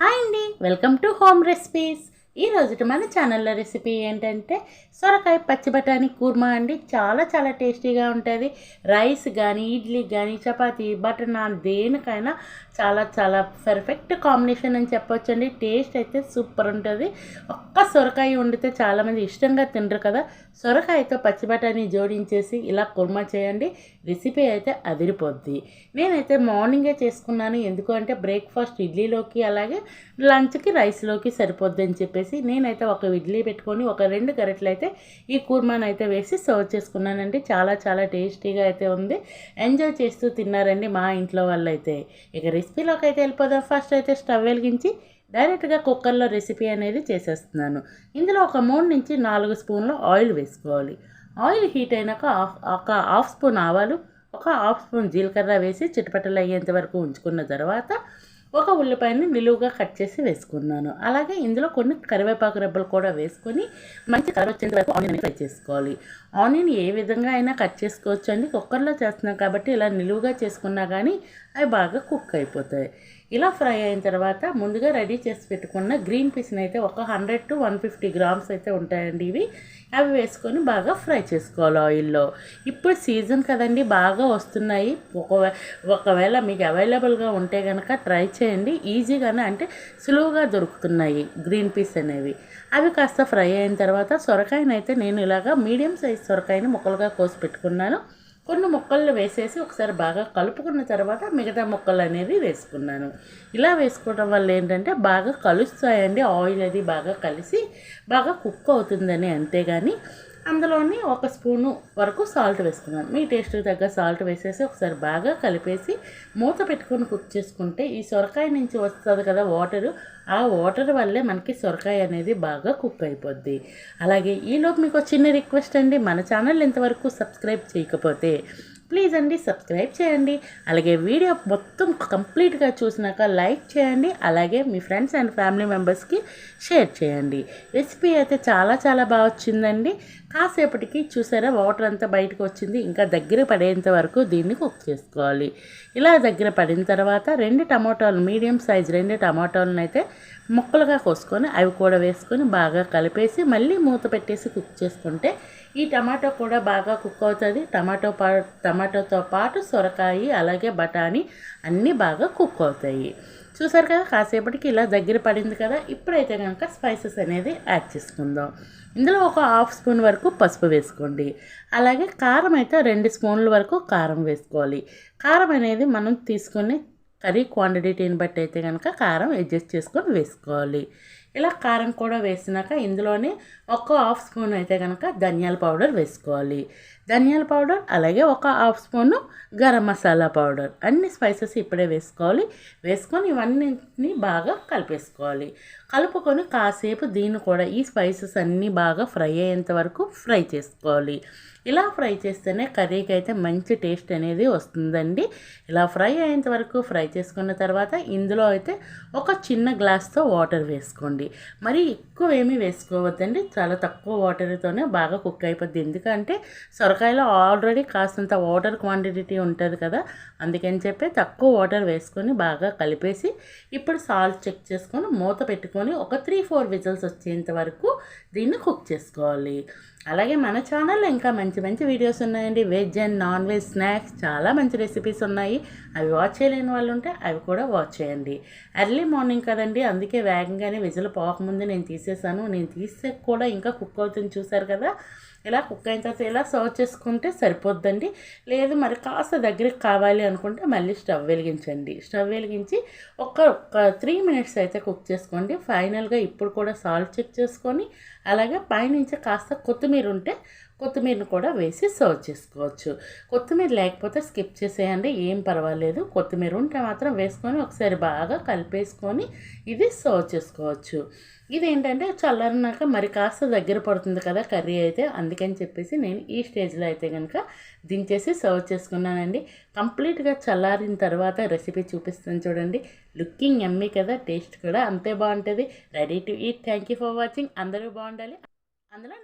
Hi అండి. Welcome to home recipes. ఈ మన ఛానల్లో రెసిపీ ఏంటంటే సొరకాయ పచ్చి బఠానీ కూర్మా అండి. చాలా చాలా టేస్టీగా ఉంటుంది. రైస్ కానీ ఇడ్లీ కానీ చపాతీ బటర్ నాన్ దేనికైనా చాలా చాలా పర్ఫెక్ట్ కాంబినేషన్ అని చెప్పొచ్చండి. టేస్ట్ అయితే సూపర్ ఉంటుంది. ఒక్క సొరకాయ వండితే చాలామంది ఇష్టంగా తినరు కదా. సొరకాయతో పచ్చిబటాని జోడించేసి ఇలా కుర్మా చేయండి. రెసిపీ అయితే అదిరిపోద్ది. నేనైతే మార్నింగే చేసుకున్నాను. ఎందుకు అంటే బ్రేక్ఫాస్ట్ ఇడ్లీలోకి అలాగే లంచ్కి రైస్లోకి సరిపోద్ది అని చెప్పేసి నేనైతే ఒక ఇడ్లీ పెట్టుకొని ఒక రెండు గరెట్లు అయితే ఈ కుర్మాను అయితే వేసి సర్వ్ చేసుకున్నానండి. చాలా చాలా టేస్టీగా అయితే ఉంది. ఎంజాయ్ చేస్తూ తిన్నారండి మా ఇంట్లో వాళ్ళు అయితే ఇక రెసిపీలోకి అయితే వెళ్ళిపోదాం. ఫస్ట్ అయితే స్టవ్ వెలిగించి డైరెక్ట్గా కుక్కర్లో రెసిపీ అనేది చేసేస్తున్నాను. ఇందులో ఒక మూడు నుంచి నాలుగు స్పూన్లు ఆయిల్ వేసుకోవాలి. ఆయిల్ హీట్ అయినాక ఒక హాఫ్ స్పూన్ ఆవాలు ఒక హాఫ్ స్పూన్ జీలకర్ర వేసి చిటపటలు అయ్యేంత వరకు ఉంచుకున్న తర్వాత ఒక ఉల్లిపాయని నిలువుగా కట్ చేసి వేసుకున్నాను. అలాగే ఇందులో కొన్ని కరివేపాకు రెబ్బలు కూడా వేసుకొని మంచి కలర్ వచ్చేంత వరకు ఆనియన్ ఫ్రై చేసుకోవాలి. ఆనియన్ ఏ విధంగా అయినా కట్ చేసుకోవచ్చు అండి. కుక్కర్లో చేస్తున్నాం కాబట్టి ఇలా నిలువుగా చేసుకున్నా కానీ అవి బాగా కుక్ అయిపోతాయి. ఇలా ఫ్రై అయిన తర్వాత ముందుగా రెడీ చేసి పెట్టుకున్న గ్రీన్ పీస్ని అయితే ఒక hundred to one fifty grams అయితే ఉంటాయండి ఇవి. అవి వేసుకొని బాగా ఫ్రై చేసుకోవాలి ఆయిల్లో. ఇప్పుడు సీజన్ కదండి బాగా వస్తున్నాయి. ఒకవే ఒకవేళ మీకు అవైలబుల్గా ఉంటే కనుక ట్రై చేయండి. ఈజీగానే అంటే సులువుగా దొరుకుతున్నాయి గ్రీన్ పీస్ అనేవి. అవి కాస్త ఫ్రై అయిన తర్వాత సొరకాయనైతే అయితే నేను ఇలాగా మీడియం సైజ్ సొరకాయని ముక్కలుగా కోసి పెట్టుకున్నాను. కొన్ని ముక్కలు వేసేసి ఒకసారి బాగా కలుపుకున్న తర్వాత మిగతా ముక్కలు అనేవి వేసుకున్నాను. ఇలా వేసుకోవడం వల్ల ఏంటంటే బాగా కలుస్తాయండి ఆయిల్ అది బాగా కలిసి బాగా కుక్ అవుతుందని అంతేగాని అందులోని ఒక స్పూను వరకు సాల్ట్ వేసుకున్నాను. మీ టేస్ట్కి తగ్గ సాల్ట్ వేసేసి ఒకసారి బాగా కలిపేసి మూత పెట్టుకొని కుక్ చేసుకుంటే ఈ సొరకాయ నుంచి వస్తుంది కదా వాటరు ఆ వాటర్ వల్లే మనకి సొరకాయ అనేది బాగా కుక్ అయిపోద్ది. అలాగే ఈలోపు మీకు చిన్న రిక్వెస్ట్ అండి మన ఛానల్ ఇంతవరకు సబ్స్క్రైబ్ చేయకపోతే ప్లీజ్ అండి సబ్స్క్రైబ్ చేయండి. అలాగే వీడియో మొత్తం కంప్లీట్గా చూసినాక లైక్ చేయండి అలాగే మీ ఫ్రెండ్స్ అండ్ ఫ్యామిలీ మెంబర్స్కి షేర్ చేయండి. రెసిపీ అయితే చాలా చాలా బాగా వచ్చిందండి. కాసేపటికి చూసారా వాటర్ అంతా బయటకు వచ్చింది. ఇంకా దగ్గర పడేంత వరకు దీన్ని కుక్ చేసుకోవాలి. ఇలా దగ్గర పడిన తర్వాత రెండు టమాటాలు మీడియం సైజ్ రెండు టమాటాలను అయితే ముక్కలుగా కోసుకొని అవి కూడా వేసుకొని బాగా కలిపేసి మళ్ళీ మూత పెట్టేసి కుక్ చేసుకుంటే ఈ టమాటో కూడా బాగా కుక్ అవుతుంది. టమాటో పా టమాటోతో పాటు సొరకాయి అలాగే బఠానీ అన్నీ బాగా కుక్ అవుతాయి. చూసారు కదా కాసేపటికి ఇలా దగ్గర పడింది కదా ఇప్పుడైతే కనుక స్పైసెస్ అనేది యాడ్ చేసుకుందాం. ఇందులో ఒక హాఫ్ స్పూన్ వరకు పసుపు వేసుకోండి. అలాగే కారం అయితే రెండు స్పూన్ల వరకు కారం వేసుకోవాలి. కారం అనేది మనం తీసుకుని కర్రీ క్వాంటిటీని బట్టి అయితే కనుక కారం అడ్జస్ట్ చేసుకొని వేసుకోవాలి. ఇలా కారం కూడా వేసినాక ఇందులోనే ఒక హాఫ్ స్పూన్ అయితే కనుక ధనియాల పౌడర్ వేసుకోవాలి. ధనియాల పౌడర్ అలాగే ఒక half spoon garam masala powder అన్ని స్పైసెస్ ఇప్పుడే వేసుకోవాలి. వేసుకొని ఇవన్నీ బాగా కలిపేసుకోవాలి. కలుపుకొని కాసేపు దీన్ని కూడా ఈ స్పైసెస్ అన్నీ బాగా ఫ్రై అయ్యేంత వరకు ఫ్రై చేసుకోవాలి. ఇలా ఫ్రై చేస్తేనే కర్రీకి అయితే మంచి టేస్ట్ అనేది వస్తుందండి. ఇలా ఫ్రై అయ్యేంత వరకు ఫ్రై చేసుకున్న తర్వాత ఇందులో అయితే ఒక చిన్న గ్లాస్తో వాటర్ వేసుకోండి. మరి ఎక్కువ ఏమీ వేసుకోవద్దండి. చాలా తక్కువ వాటర్తోనే బాగా కుక్ అయిపోద్ది. ఎందుకంటే సొరకాయలో ఆల్రెడీ కాస్తంత వాటర్ క్వాంటిటీ ఉంటుంది కదా. అందుకని చెప్పి తక్కువ వాటర్ వేసుకొని బాగా కలిపేసి ఇప్పుడు సాల్ట్ చెక్ చేసుకొని మూత పెట్టుకొని ఒక త్రీ ఫోర్ విజిల్స్ వచ్చేంత వరకు దీన్ని కుక్ చేసుకోవాలి. అలాగే మన ఛానల్లో ఇంకా మంచి మంచి వీడియోస్ ఉన్నాయండి. Veg and non veg snacks చాలా మంచి రెసిపీస్ ఉన్నాయి. అవి వాచ్ చేయలేని వాళ్ళు ఉంటే అవి కూడా వాచ్ చేయండి. ఎర్లీ మార్నింగ్ కదండి అందుకే వేగంగానే విజిల్ పోకముందు నేను తీసేసాను నేను తీసే కూడా ఇంకా కుక్ అవుతుంది చూసారు కదా? ఇలా కుక్ అయిన తర్వాత ఇలా సర్వ్ చేసుకుంటే సరిపోద్దండి. లేదు మరి కాస్త దగ్గరికి కావాలి అనుకుంటే మళ్ళీ స్టవ్ వెలిగించండి. స్టవ్ వెలిగించి ఒక ఒక త్రీ మినిట్స్ అయితే కుక్ చేసుకోండి. ఫైనల్గా ఇప్పుడు కూడా సాల్ట్ చెక్ చేసుకొని అలాగే పైనుంచి కాస్త కొత్తిమీర ఉంటే కొత్తిమీరను కూడా వేసి సర్వ్ చేసుకోవచ్చు. కొత్తిమీర లేకపోతే స్కిప్ చేసేయండి ఏం పర్వాలేదు. కొత్తిమీర ఉంటే మాత్రం వేసుకొని ఒకసారి బాగా కలిపేసుకొని ఇది సర్వ్ చేసుకోవచ్చు. ఇదేంటంటే చల్లారినాక మరి కాస్త దగ్గర పడుతుంది కదా కర్రీ అయితే అందుకని చెప్పేసి నేను ఈ స్టేజ్లో అయితే కనుక దించేసి సర్వ్ చేసుకున్నానండి. కంప్లీట్గా చల్లారిన తర్వాత రెసిపీ చూపిస్తాను చూడండి. లుకింగ్ ఎమ్మీ కదా టేస్ట్ కూడా అంతే బాగుంటుంది. Ready to eat. Thank you for watching. అందరూ బాగుండాలి. అందులో